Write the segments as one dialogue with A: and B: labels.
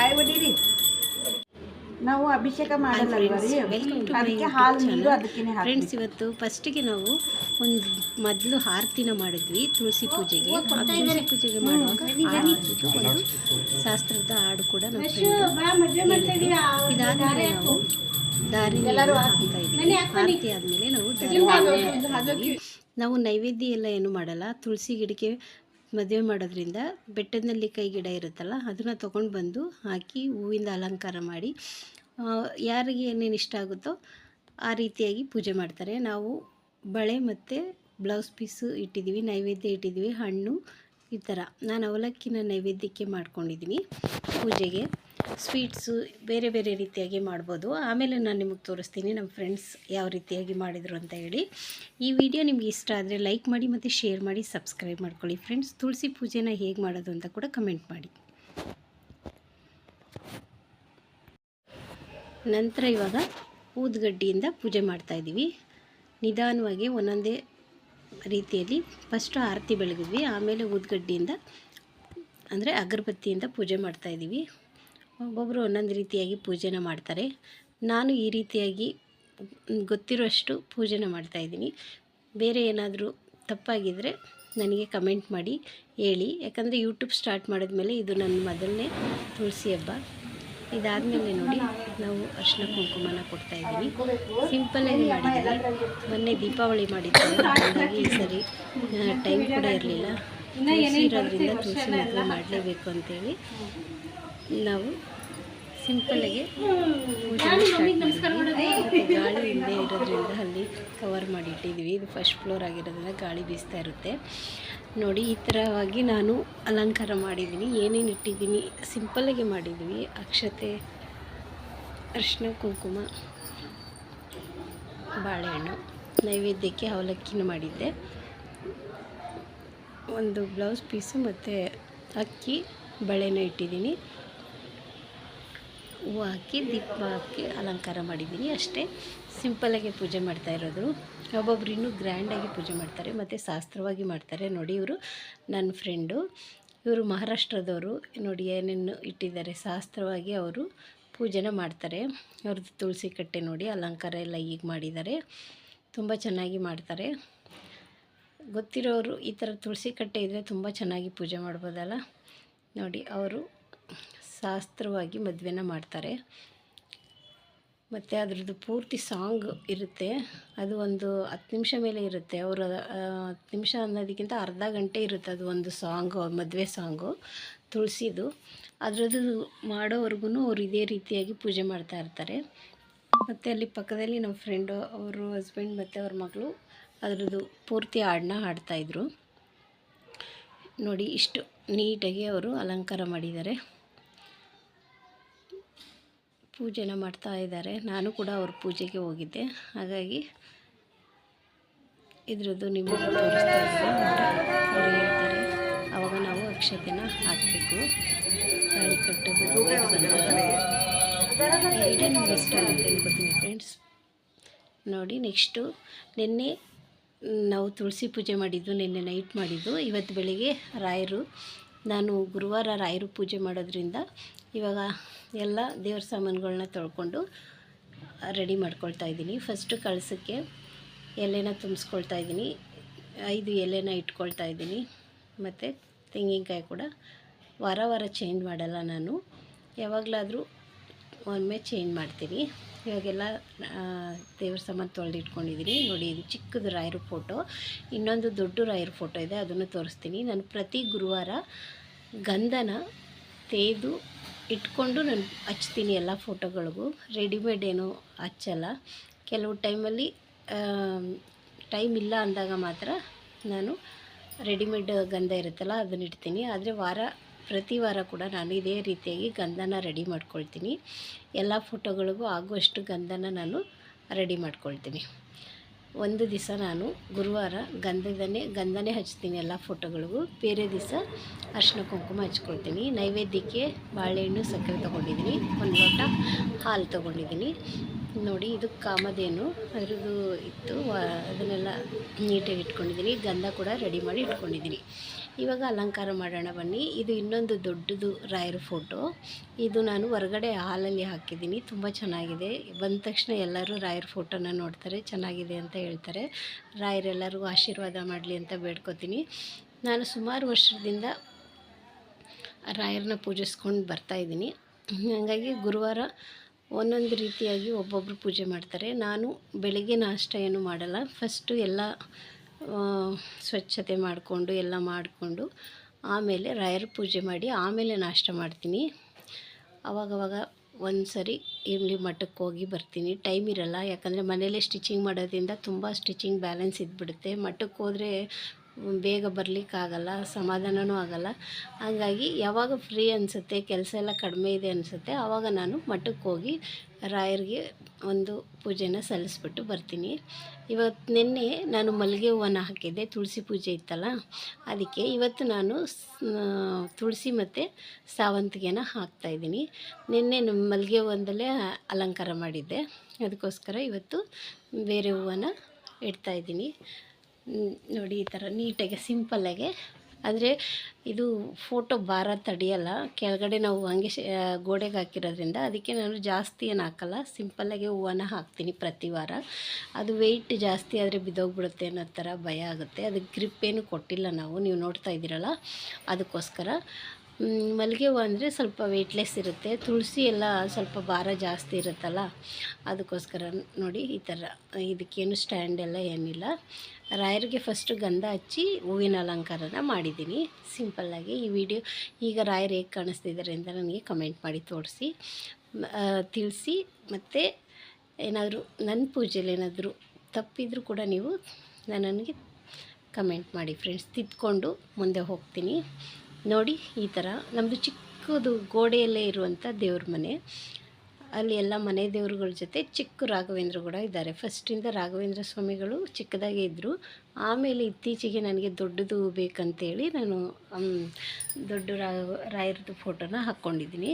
A: ಕಾಯಿ ಹೊಡೀರಿ ನಾವು ಅಭಿಷೇಕ ಮಾಡಲ್ಲ ಅದಕ್ಕೆ ಹಾಲು ನೀರು ಅದಕ್ಕೆ
B: ಫ್ರೆಂಡ್ಸ್ ಇವತ್ತು ಫಸ್ಟಿಗೆ ನಾವು ಒಂದು ಮೊದಲು ಆರತಿನ ಮಾಡಿದ್ವಿ ತುಳಸಿ ಪೂಜೆಗೆ. ಆ ತುಳಸಿ ಪೂಜೆಗೆ ಮಾಡುವಾಗ ಒಂದು ಶಾಸ್ತ್ರದ ಹಾಡು ಕೂಡ ಇದಾದ್ಮೇಲೆ ನಾವು ದಾರಿ ಹಾಕ್ತಾ ಆರತಿ ಆದಮೇಲೆ ನಾವು ದಾರಿ ನಾವು ನೈವೇದ್ಯ ಎಲ್ಲ ಏನು ಮಾಡಲ್ಲ. ತುಳಸಿ ಗಿಡಕ್ಕೆ ಮದುವೆ ಮಾಡೋದ್ರಿಂದ ಬೆಟ್ಟದಲ್ಲಿ ಕೈ ಗಿಡ ಇರುತ್ತಲ್ಲ, ಅದನ್ನು ತೊಗೊಂಡು ಬಂದು ಹಾಕಿ ಹೂವಿಂದ ಅಲಂಕಾರ ಮಾಡಿ ಯಾರಿಗೆ ಏನೇನು ಇಷ್ಟ ಆಗುತ್ತೋ ಆ ರೀತಿಯಾಗಿ ಪೂಜೆ ಮಾಡ್ತಾರೆ. ನಾವು ಬಳೆ ಮತ್ತು ಬ್ಲೌಸ್ ಪೀಸು ಇಟ್ಟಿದ್ದೀವಿ ನೈವೇದ್ಯ ಇಟ್ಟಿದ್ದೀವಿ ಹಣ್ಣು ಈ ಥರ ನಾನು ಅವಲಕ್ಕಿನ ನೈವೇದ್ಯಕ್ಕೆ ಮಾಡ್ಕೊಂಡಿದ್ದೀನಿ. ಪೂಜೆಗೆ ಸ್ವೀಟ್ಸು ಬೇರೆ ಬೇರೆ ರೀತಿಯಾಗಿ ಮಾಡ್ಬೋದು. ಆಮೇಲೆ ನಾನು ನಿಮಗೆ ತೋರಿಸ್ತೀನಿ ನಮ್ಮ ಫ್ರೆಂಡ್ಸ್ ಯಾವ ರೀತಿಯಾಗಿ ಮಾಡಿದರು ಅಂತ ಹೇಳಿ. ಈ ವಿಡಿಯೋ ನಿಮ್ಗೆ ಇಷ್ಟ ಆದರೆ ಲೈಕ್ ಮಾಡಿ ಮತ್ತು ಶೇರ್ ಮಾಡಿ, ಸಬ್ಸ್ಕ್ರೈಬ್ ಮಾಡ್ಕೊಳ್ಳಿ. ಫ್ರೆಂಡ್ಸ್, ತುಳಸಿ ಪೂಜೆನ ಹೇಗೆ ಮಾಡೋದು ಅಂತ ಕೂಡ ಕಮೆಂಟ್ ಮಾಡಿ. ನಂತರ ಇವಾಗ ಊದ್ಗಡ್ಡಿಯಿಂದ ಪೂಜೆ ಮಾಡ್ತಾಯಿದ್ದೀವಿ ನಿಧಾನವಾಗಿ ಒಂದೊಂದೇ ರೀತಿಯಲ್ಲಿ ಫಸ್ಟು ಆರತಿ ಬೆಳಗಿದ್ವಿ ಆಮೇಲೆ ಊದ್ಗಡ್ಡಿಯಿಂದ ಅಂದರೆ ಅಗರಬತ್ತಿಯಿಂದ ಪೂಜೆ ಮಾಡ್ತಾ ಇದ್ದೀವಿ. ಒಬ್ಬೊಬ್ಬರು ಒಂದೊಂದು ರೀತಿಯಾಗಿ ಪೂಜೆನ ಮಾಡ್ತಾರೆ. ನಾನು ಈ ರೀತಿಯಾಗಿ ಗೊತ್ತಿರುವಷ್ಟು ಪೂಜೆನ ಮಾಡ್ತಾ ಇದ್ದೀನಿ. ಬೇರೆ ಏನಾದರೂ ತಪ್ಪಾಗಿದ್ದರೆ ನನಗೆ ಕಮೆಂಟ್ ಮಾಡಿ, ಹೇಳಿ. ಯಾಕಂದರೆ ಯೂಟ್ಯೂಬ್ ಸ್ಟಾರ್ಟ್ ಮಾಡಿದ್ಮೇಲೆ ಇದು ನನ್ನ ಮೊದಲನೇ ತುಳಸಿ ಹಬ್ಬ. ಇದಾದಮೇಲೆ ನೋಡಿ, ನಾವು ಅರ್ಶಿನ ಕುಂಕುಮನ ಕೊಡ್ತಾ ಇದ್ದೀವಿ. ಸಿಂಪಲ್ಲಾಗಿ ಮಾಡಿದ್ದೀವಿ. ಮೊನ್ನೆ ದೀಪಾವಳಿ ಮಾಡಿದ್ದೀವಿ ಹಾಗಾಗಿ ಸರಿ ಟೈಮ್ ಕೂಡ ಇರಲಿಲ್ಲ. ತುಳಸಿ ಇರೋದ್ರಿಂದ ತುಳಸಿ ಮಾಡಲೇಬೇಕು ಅಂತೇಳಿ ನಾವು ಸಿಂಪಲ್ಲಾಗಿ ಗಾಳಿ ಇಲ್ಲದೆ ಇರೋದ್ರಿಂದ ಅಲ್ಲಿ ಕವರ್ ಮಾಡಿ ಇಟ್ಟಿದ್ದೀವಿ ಇದು ಫಸ್ಟ್ ಫ್ಲೋರ್ ಆಗಿರೋದ್ರಿಂದ ಗಾಳಿ ಬೀಸ್ತಾ ಇರುತ್ತೆ. ನೋಡಿ ಈ ಥರವಾಗಿ ನಾನು ಅಲಂಕಾರ ಮಾಡಿದ್ದೀನಿ ಏನೇನು ಇಟ್ಟಿದ್ದೀನಿ ಸಿಂಪಲ್ಲಾಗಿ ಮಾಡಿದ್ದೀವಿ ಅಕ್ಷತೆ ಅರಿಶಿನ ಕುಂಕುಮ ಬಾಳೆಹಣ್ಣು ನೈವೇದ್ಯಕ್ಕೆ ಅವಲಕ್ಕಿನ ಮಾಡಿದ್ದೆ. ಒಂದು ಬ್ಲೌಸ್ ಪೀಸು ಮತ್ತು ಅಕ್ಕಿ ಬಳೆನ ಇಟ್ಟಿದ್ದೀನಿ ಹೂವು ಹಾಕಿ ದೀಪ ಹಾಕಿ ಅಲಂಕಾರ ಮಾಡಿದ್ದೀನಿ. ಅಷ್ಟೇ ಸಿಂಪಲ್ಲಾಗಿ ಪೂಜೆ ಮಾಡ್ತಾ ಇರೋದು. ಒಬ್ಬೊಬ್ರು ಇನ್ನೂ ಗ್ರ್ಯಾಂಡಾಗಿ ಪೂಜೆ ಮಾಡ್ತಾರೆ, ಮತ್ತು ಶಾಸ್ತ್ರವಾಗಿ ಮಾಡ್ತಾರೆ. ನೋಡಿ, ಇವರು ನನ್ನ ಫ್ರೆಂಡು ಇವರು ಮಹಾರಾಷ್ಟ್ರದವರು. ನೋಡಿ, ಏನೇನು ಇಟ್ಟಿದ್ದಾರೆ. ಶಾಸ್ತ್ರವಾಗಿ ಅವರು ಪೂಜೆನ ಮಾಡ್ತಾರೆ. ಅವ್ರದ್ದು ತುಳಸಿ ಕಟ್ಟೆ ನೋಡಿ, ಅಲಂಕಾರ ಎಲ್ಲ ಈಗ ಮಾಡಿದ್ದಾರೆ. ತುಂಬ ಚೆನ್ನಾಗಿ ಮಾಡ್ತಾರೆ. ಗೊತ್ತಿರೋರು ಈ ಥರ ತುಳಸಿ ಕಟ್ಟೆ ಇದ್ದರೆ ತುಂಬ ಚೆನ್ನಾಗಿ ಪೂಜೆ ಮಾಡ್ಬೋದಲ್ಲ? ನೋಡಿ, ಅವರು ಶಾಸ್ತ್ರವಾಗಿ ಮದುವೆನ ಮಾಡ್ತಾರೆ. ಮತ್ತು ಅದರದ್ದು ಪೂರ್ತಿ ಸಾಂಗ್ ಇರುತ್ತೆ. ಅದು ಒಂದು ಹತ್ತು ನಿಮಿಷ ಮೇಲೆ ಇರುತ್ತೆ. ಅವರು ಹತ್ತು ನಿಮಿಷ ಅನ್ನೋದಕ್ಕಿಂತ ಅರ್ಧ ಗಂಟೆ ಇರುತ್ತೆ ಅದು ಒಂದು ಸಾಂಗು ಮದುವೆ ಸಾಂಗು, ತುಳಸಿದು. ಅದರದ್ದು ಮಾಡೋವರೆಗೂ ಅವರು ಇದೇ ರೀತಿಯಾಗಿ ಪೂಜೆ ಮಾಡ್ತಾ ಇರ್ತಾರೆ. ಮತ್ತು ಅಲ್ಲಿ ಪಕ್ಕದಲ್ಲಿ ನಮ್ಮ ಫ್ರೆಂಡು, ಅವರು ಹಸ್ಬೆಂಡ್ ಮತ್ತು ಅವ್ರ ಮಗಳು ಅದರದ್ದು ಪೂರ್ತಿ ಹಾಡನ್ನ ಹಾಡ್ತಾಯಿದ್ರು ನೋಡಿ, ಇಷ್ಟು ನೀಟಾಗಿ ಅವರು ಅಲಂಕಾರ ಮಾಡಿದ್ದಾರೆ. ಪೂಜೆನ ಮಾಡ್ತಾ ಇದ್ದಾರೆ. ನಾನು ಕೂಡ ಅವ್ರ ಪೂಜೆಗೆ ಹೋಗಿದ್ದೆ. ಹಾಗಾಗಿ ಇದ್ರದ್ದು ನಿಮಗೆ ತೋರಿಸ್ತಾ ಅವ್ರು ಹೇಳ್ತಾರೆ ನಾವು ಅಕ್ಷತೆನ ಹಾಕಬೇಕು. ತಾಳಿ ಕಟ್ಟಬೇಕು ಇಷ್ಟ ಅನ್ಕೋತೀನಿ ಫ್ರೆಂಡ್ಸ್ ನೋಡಿ ನೆಕ್ಸ್ಟು ನಿನ್ನೆ ನಾವು ತುಳಸಿ ಪೂಜೆ ಮಾಡಿದ್ದು, ನಿನ್ನೆ ನೈಟ್ ಮಾಡಿದ್ದು. ಇವತ್ತು ಬೆಳಿಗ್ಗೆ ರಾಯರು, ನಾನು ಗುರುವಾರ ರಾಯರು ಪೂಜೆ ಮಾಡೋದ್ರಿಂದ ಇವಾಗ ಎಲ್ಲ ದೇವ್ರ ಸಾಮಾನುಗಳನ್ನ ತೊಳ್ಕೊಂಡು ರೆಡಿ ಮಾಡ್ಕೊಳ್ತಾ ಇದ್ದೀನಿ. ಫಸ್ಟು ಕಳಸಕ್ಕೆ ಎಲೆನ ತುಂಬಿಸ್ಕೊಳ್ತಾ ಇದ್ದೀನಿ. ಐದು ಎಲೆನ ಇಟ್ಕೊಳ್ತಾ ಇದ್ದೀನಿ. ಮತ್ತು ತೆಂಗಿನಕಾಯಿ ಕೂಡ ವಾರ ವಾರ ಚೇಂಜ್ ಮಾಡಲ್ಲ ನಾನು. ಯಾವಾಗಲಾದರೂ ಒಮ್ಮೆ ಚೇಂಜ್ ಮಾಡ್ತೀನಿ. ಇವಾಗೆಲ್ಲ ದೇವ್ರ ಸಾಮಾನು ತೊಳೆದಿಟ್ಕೊಂಡಿದ್ದೀನಿ. ನೋಡಿ, ಇದು ಚಿಕ್ಕದು ರಾಯರ ಫೋಟೋ ಇನ್ನೊಂದು ದೊಡ್ಡ ರಾಯರ ಫೋಟೋ ಇದೆ, ಅದನ್ನು ತೋರಿಸ್ತೀನಿ. ನಾನು ಪ್ರತಿ ಗುರುವಾರ ಗಂಧನ, ತೇದು ಇಟ್ಕೊಂಡು ನಾನು ಹಚ್ತೀನಿ ಎಲ್ಲ ಫೋಟೋಗಳಿಗೂ. ರೆಡಿಮೇಡ್ ಏನು ಹಚ್ಚಲ್ಲ. ಕೆಲವು ಟೈಮಲ್ಲಿ ಟೈಮ್ ಇಲ್ಲ ಅಂದಾಗ ಮಾತ್ರ ನಾನು ರೆಡಿಮೇಡ್ ಗಂಧ ಇರುತ್ತಲ್ಲ, ಅದನ್ನ ಇಡ್ತೀನಿ. ಆದರೆ ವಾರ, ಪ್ರತಿ ವಾರ ಕೂಡ ನಾನು ಇದೇ ರೀತಿಯಾಗಿ ಗಂಧನ ರೆಡಿ ಮಾಡ್ಕೊಳ್ತೀನಿ. ಎಲ್ಲ ಫೋಟೋಗಳಿಗೂ ಆಗುವಷ್ಟು ಗಂಧನ ನಾನು ರೆಡಿ ಮಾಡ್ಕೊಳ್ತೀನಿ. ಒಂದು ದಿವಸ ನಾನು ಗುರುವಾರ ಗಂಧದನ್ನೇ, ಗಂಧನೇ ಹಚ್ತೀನಿ ಎಲ್ಲ ಫೋಟೋಗಳಿಗೂ. ಬೇರೆ ದಿವಸ ಅರಿಶಿನ ಕುಂಕುಮ ಹಚ್ಕೊಳ್ತೀನಿ. ನೈವೇದ್ಯಕ್ಕೆ ಬಾಳೆಹಣ್ಣು, ಸಕ್ಕರೆ ತೊಗೊಂಡಿದ್ದೀನಿ. ಒಂದು ಲೋಟ ಹಾಲು ತೊಗೊಂಡಿದ್ದೀನಿ. ನೋಡಿ, ಇದು ಕಾಮದೇನು ಅದ್ರದ್ದು ಇತ್ತು. ಅದನ್ನೆಲ್ಲ ನೀಟಾಗಿ ಇಟ್ಕೊಂಡಿದ್ದೀನಿ. ಗಂಧ ಕೂಡ ರೆಡಿ ಮಾಡಿ ಇಟ್ಕೊಂಡಿದ್ದೀನಿ. ಇವಾಗ ಅಲಂಕಾರ ಮಾಡೋಣ ಬನ್ನಿ. ಇದು ಇನ್ನೊಂದು ದೊಡ್ಡದು ರಾಯರ ಫೋಟೋ ಇದು ನಾನು ಹೊರಗಡೆ ಹಾಲಲ್ಲಿ ಹಾಕಿದ್ದೀನಿ. ತುಂಬ ಚೆನ್ನಾಗಿದೆ. ಬಂದ ತಕ್ಷಣ ಎಲ್ಲರೂ ರಾಯರ ಫೋಟೋನ ನೋಡ್ತಾರೆ. ಚೆನ್ನಾಗಿದೆ ಅಂತ ಹೇಳ್ತಾರೆ. ರಾಯರೆಲ್ಲರಿಗೂ ಆಶೀರ್ವಾದ ಮಾಡಲಿ ಅಂತ ಬೇಡ್ಕೋತೀನಿ. ನಾನು ಸುಮಾರು ವರ್ಷದಿಂದ ರಾಯರನ್ನ ಪೂಜಿಸ್ಕೊಂಡು ಬರ್ತಾಯಿದ್ದೀನಿ ಹಾಗಾಗಿ ಗುರುವಾರ ಒಂದೊಂದು ರೀತಿಯಾಗಿ ಒಬ್ಬೊಬ್ಬರು ಪೂಜೆ ಮಾಡ್ತಾರೆ. ನಾನು ಬೆಳಗ್ಗೆ ನಾಷ್ಟ ಏನು ಮಾಡಲ್ಲ. ಫಸ್ಟು ಎಲ್ಲ ಸ್ವಚ್ಛತೆ ಮಾಡಿಕೊಂಡು, ಎಲ್ಲ ಮಾಡಿಕೊಂಡು ಆಮೇಲೆ ರಾಯರ ಪೂಜೆ ಮಾಡಿ ಆಮೇಲೆ ನಾಷ್ಟ ಮಾಡ್ತೀನಿ. ಅವಾಗವಾಗ ಒಂದು ಸರಿ ಇಮ್ಲಿ ಮಠಕ್ಕೆ ಹೋಗಿ ಬರ್ತೀನಿ. ಟೈಮ್ ಇರಲ್ಲ, ಯಾಕಂದರೆ ಮನೇಲೇ ಸ್ಟಿಚಿಂಗ್ ಮಾಡೋದ್ರಿಂದ ತುಂಬ ಸ್ಟಿಚಿಂಗ್ ಬ್ಯಾಲೆನ್ಸ್ ಇದ್ಬಿಡುತ್ತೆ. ಮಠಕ್ಕೆ ಹೋದರೆ ಬೇಗ ಬರಲಿಕ್ಕಾಗಲ್ಲ ಸಮಾಧಾನವೂ ಆಗಲ್ಲ. ಹಾಗಾಗಿ ಯಾವಾಗ ಫ್ರೀ ಅನಿಸುತ್ತೆ, ಕೆಲಸ ಎಲ್ಲ ಕಡಿಮೆ ಇದೆ ಅನಿಸುತ್ತೆ ಆವಾಗ ನಾನು ಮಠಕ್ಕೆ ಹೋಗಿ ರಾಯರಿಗೆ ಒಂದು ಪೂಜೆನ ಸಲ್ಲಿಸ್ಬಿಟ್ಟು ಬರ್ತೀನಿ. ಇವತ್ತು ನಿನ್ನೆ ನಾನು ಮಲ್ಲಿಗೆ ಹೂವನ್ನ ಹಾಕಿದ್ದೆ, ತುಳಸಿ ಪೂಜೆ ಇತ್ತಲ್ಲ, ಅದಕ್ಕೆ ಇವತ್ತು ನಾನು ತುಳಸಿ ಮತ್ತು ಸಾವಂತಿಗೆನ ಹಾಕ್ತಾಯಿದ್ದೀನಿ ನಿನ್ನೆ ಮಲ್ಲಿಗೆ ಹೂವೊಂದಲ್ಲೇ ಅಲಂಕಾರ ಮಾಡಿದ್ದೆ, ಅದಕ್ಕೋಸ್ಕರ ಇವತ್ತು ಬೇರೆ ಹೂವನ್ನು ಇಡ್ತಾಯಿದ್ದೀನಿ ನೋಡಿ ಈ ಥರ ನೀಟಾಗಿ ಸಿಂಪಲ್ಲಾಗೆ. ಆದರೆ ಇದು ಫೋಟೋ ಭಾರ ತಡೆಯಲ್ಲ ಕೆಳಗಡೆ ನಾವು ಹಂಗೆ ಗೋಡೆಗೆ ಹಾಕಿರೋದ್ರಿಂದ ಅದಕ್ಕೆ ನಾನು ಜಾಸ್ತಿ ಏನು ಹಾಕಲ್ಲ, ಸಿಂಪಲ್ಲಾಗಿ ಹೂವನ್ನ ಹಾಕ್ತೀನಿ ಪ್ರತಿ ವಾರ. ಅದು ವೆಯ್ಟ್ ಜಾಸ್ತಿ ಆದರೆ ಬಿದ್ದೋಗ್ಬಿಡುತ್ತೆ ಅನ್ನೋ ಥರ ಭಯ ಆಗುತ್ತೆ. ಅದಕ್ಕೆ ಗ್ರಿಪ್ ಏನು ಕೊಟ್ಟಿಲ್ಲ ನಾವು, ನೀವು ನೋಡ್ತಾ ಇದ್ದೀರಲ್ಲ ಅದಕ್ಕೋಸ್ಕರ. ಮಲ್ಲಿಗೆ ಹೂವು ಅಂದರೆ ಸ್ವಲ್ಪ ವೆಯ್ಟ್ಲೆಸ್ ಇರುತ್ತೆ. ತುಳಸಿ ಎಲ್ಲ ಸ್ವಲ್ಪ ಭಾರ ಜಾಸ್ತಿ ಇರುತ್ತಲ್ಲ ಅದಕ್ಕೋಸ್ಕರ ನೋಡಿ ಈ ಥರ, ಇದಕ್ಕೇನು ಸ್ಟ್ಯಾಂಡ್ ಎಲ್ಲ ಏನಿಲ್ಲ. ರಾಯರಿಗೆ ಫಸ್ಟು ಗಂಧ ಹಚ್ಚಿ ಹೂವಿನ ಅಲಂಕಾರನ ಮಾಡಿದ್ದೀನಿ. ಸಿಂಪಲ್ಲಾಗಿ ಈ ವಿಡಿಯೋ ಈಗ ರಾಯರು ಹೇಗೆ ಕಾಣಿಸ್ತಿದ್ದಾರೆ ಅಂತ ನನಗೆ ಕಮೆಂಟ್ ಮಾಡಿ ತೋರಿಸಿ. ತಿಳಿಸಿ, ಮತ್ತು ಏನಾದರೂ ನನ್ನ ಪೂಜೆಲಿ ಏನಾದರೂ ತಪ್ಪಿದ್ರೂ ಕೂಡ ನೀವು ನನಗೆ ಕಮೆಂಟ್ ಮಾಡಿ ಫ್ರೆಂಡ್ಸ್ ತಿದ್ಕೊಂಡು ಮುಂದೆ ಹೋಗ್ತೀನಿ. ನೋಡಿ ಈ ಥರ ನಮ್ಮದು ಚಿಕ್ಕದು ಗೋಡೆಯಲ್ಲೇ ಇರುವಂಥ ದೇವ್ರ ಮನೆ. ಅಲ್ಲಿ ಎಲ್ಲ ಮನೆ ದೇವರುಗಳ ಜೊತೆ ಚಿಕ್ಕ ರಾಘವೇಂದ್ರ ಕೂಡ ಇದ್ದಾರೆ. ಫಸ್ಟಿಂದ ರಾಘವೇಂದ್ರ ಸ್ವಾಮಿಗಳು ಚಿಕ್ಕದಾಗೇ ಇದ್ದರು ಆಮೇಲೆ ಇತ್ತೀಚೆಗೆ ನನಗೆ ದೊಡ್ಡದು ಬೇಕಂತೇಳಿ ನಾನು ದೊಡ್ಡ ರಾಯರದು ಫೋಟೋನ ಹಾಕ್ಕೊಂಡಿದ್ದೀನಿ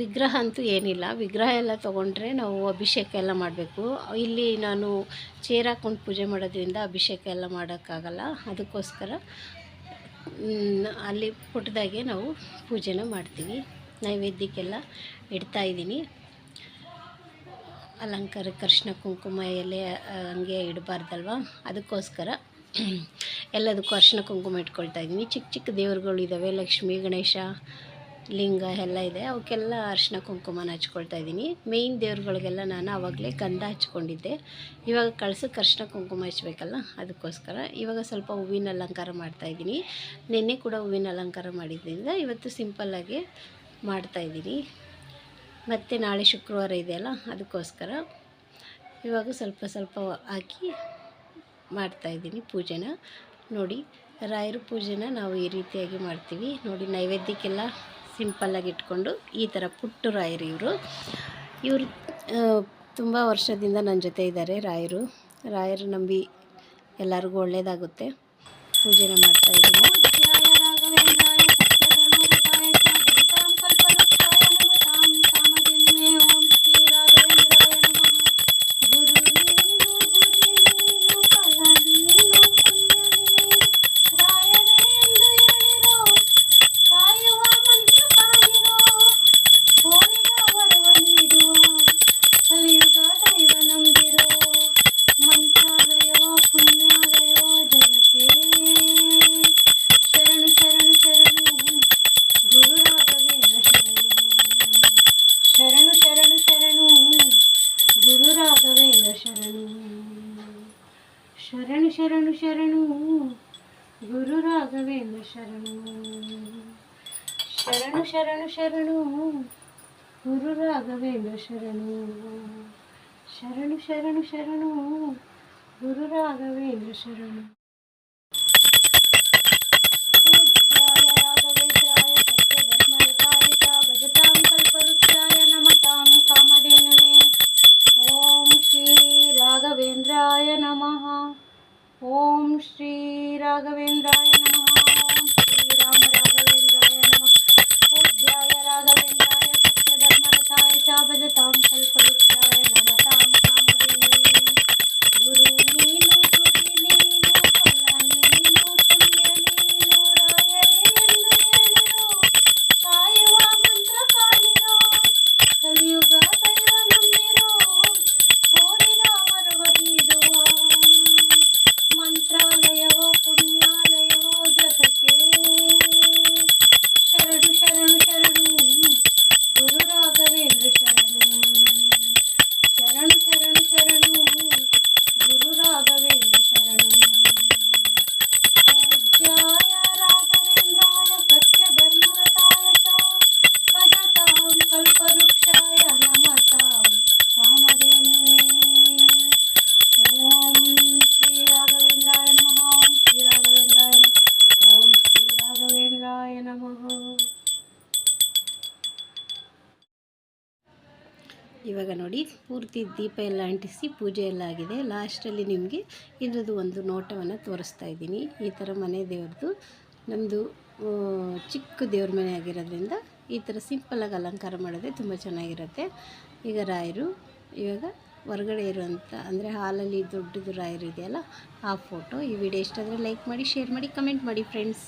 B: ವಿಗ್ರಹ ಅಂತೂ ಏನಿಲ್ಲ. ವಿಗ್ರಹ ಎಲ್ಲ ತೊಗೊಂಡ್ರೆ ನಾವು ಅಭಿಷೇಕ ಎಲ್ಲ ಮಾಡಬೇಕು. ಇಲ್ಲಿ ನಾನು ಚೇರ್ ಹಾಕ್ಕೊಂಡು ಪೂಜೆ ಮಾಡೋದ್ರಿಂದ ಅಭಿಷೇಕ ಎಲ್ಲ ಮಾಡೋಕ್ಕಾಗಲ್ಲ. ಅದಕ್ಕೋಸ್ಕರ ಅಲ್ಲಿ ಪುಟ್ಟದಾಗೆ ನಾವು ಪೂಜೆನ ಮಾಡ್ತೀವಿ. ನೈವೇದ್ಯಕ್ಕೆಲ್ಲ ಇಡ್ತಾ ಇದ್ದೀನಿ. ಅಲಂಕಾರ, ಕೃಷ್ಣ ಕುಂಕುಮ ಎಲೆ ಹಂಗೆ ಇಡಬಾರ್ದಲ್ವ? ಅದಕ್ಕೋಸ್ಕರ ಎಲ್ಲದಕ್ಕೂ ಅರ್ಶಿನ ಕುಂಕುಮ ಇಟ್ಕೊಳ್ತಾ ಇದ್ದೀನಿ. ಚಿಕ್ಕ ಚಿಕ್ಕ ದೇವರುಗಳು ಇದ್ದಾವೆ, ಲಕ್ಷ್ಮೀ, ಗಣೇಶ, ಲಿಂಗ ಎಲ್ಲ ಇದೆ. ಅವಕ್ಕೆಲ್ಲ ಅರ್ಶಿನ ಕುಂಕುಮನ ಹಚ್ಕೊಳ್ತಾ ಇದ್ದೀನಿ. ಮೇಯ್ನ್ ದೇವ್ರುಗಳಿಗೆಲ್ಲ ನಾನು ಆವಾಗಲೇ ಗಂಧ ಹಚ್ಕೊಂಡಿದ್ದೆ. ಇವಾಗ ಕಳ್ಸಕ್ಕೆ ಕೃಷ್ಣ ಕುಂಕುಮ ಹಚ್ಬೇಕಲ್ಲ, ಅದಕ್ಕೋಸ್ಕರ ಇವಾಗ ಸ್ವಲ್ಪ ಹೂವಿನ ಅಲಂಕಾರ ಮಾಡ್ತಾಯಿದ್ದೀನಿ ನಿನ್ನೆ ಕೂಡ ಹೂವಿನ ಅಲಂಕಾರ ಮಾಡಿದ್ದರಿಂದ ಇವತ್ತು ಸಿಂಪಲ್ಲಾಗಿ ಮಾಡ್ತಾಯಿದ್ದೀನಿ ಮತ್ತು ನಾಳೆ ಶುಕ್ರವಾರ ಇದೆಯಲ್ಲ, ಅದಕ್ಕೋಸ್ಕರ ಇವಾಗ ಸ್ವಲ್ಪ ಸ್ವಲ್ಪ ಹಾಕಿ ಮಾಡ್ತಾಯಿದ್ದೀನಿ ಪೂಜೆನ. ನೋಡಿ, ರಾಯರ ಪೂಜೆನ ನಾವು ಈ ರೀತಿಯಾಗಿ ಮಾಡ್ತೀವಿ. ನೋಡಿ, ನೈವೇದ್ಯಕ್ಕೆಲ್ಲ ಸಿಂಪಲ್ಲಾಗಿ ಇಟ್ಕೊಂಡು ಈ ಥರ ಪುಟ್ಟು ರಾಯರು ಇವರು. ಇವರು ತುಂಬ ವರ್ಷದಿಂದ ನನ್ನ ಜೊತೆ ಇದ್ದಾರೆ ರಾಯರು. ರಾಯರು ನಂಬಿ ಎಲ್ಲರಿಗೂ ಒಳ್ಳೆಯದಾಗುತ್ತೆ ಪೂಜೆನ ಮಾಡ್ತಾಯಿದ್ದೀನಿ
A: శరణు శరణు శరణు. శరణు గురు రాఘవేంద్ర శరణు. శరణు శరణు శరణు. గురు రాఘవేంద్ర శరణు. రాఘవేంద్రాయ నమ. ఓం శ్రీ రాఘవేంద్రాయ నమ. श्रीराम राघवेन्द्राय
B: ಇವಾಗ ನೋಡಿ ಪೂರ್ತಿ ದೀಪ ಎಲ್ಲ ಅಂಟಿಸಿ ಪೂಜೆ ಎಲ್ಲ ಆಗಿದೆ. ಲಾಸ್ಟಲ್ಲಿ ನಿಮಗೆ ಇದ್ರದ್ದು ಒಂದು ನೋಟವನ್ನು ತೋರಿಸ್ತಾ ಇದ್ದೀನಿ. ಈ ಥರ ಮನೆ ದೇವ್ರದ್ದು ನಮ್ಮದು ಚಿಕ್ಕ ದೇವ್ರ ಮನೆ ಆಗಿರೋದ್ರಿಂದ ಈ ಥರ ಸಿಂಪಲಾಗಿ ಅಲಂಕಾರ ಮಾಡಿದ್ರೆ ತುಂಬ ಚೆನ್ನಾಗಿರುತ್ತೆ. ಈಗ ರಾಯರು, ಇವಾಗ ಹೊರಗಡೆ ಇರುವಂಥ ಅಂದರೆ ಹಾಲಲ್ಲಿ ದೊಡ್ಡದು ರಾಯರು ಇದೆಯಲ್ಲ, ಆ ಫೋಟೋ ಈ ವಿಡಿಯೋ ಇಷ್ಟ ಲೈಕ್ ಮಾಡಿ ಶೇರ್ ಮಾಡಿ ಕಮೆಂಟ್ ಮಾಡಿ ಫ್ರೆಂಡ್ಸ್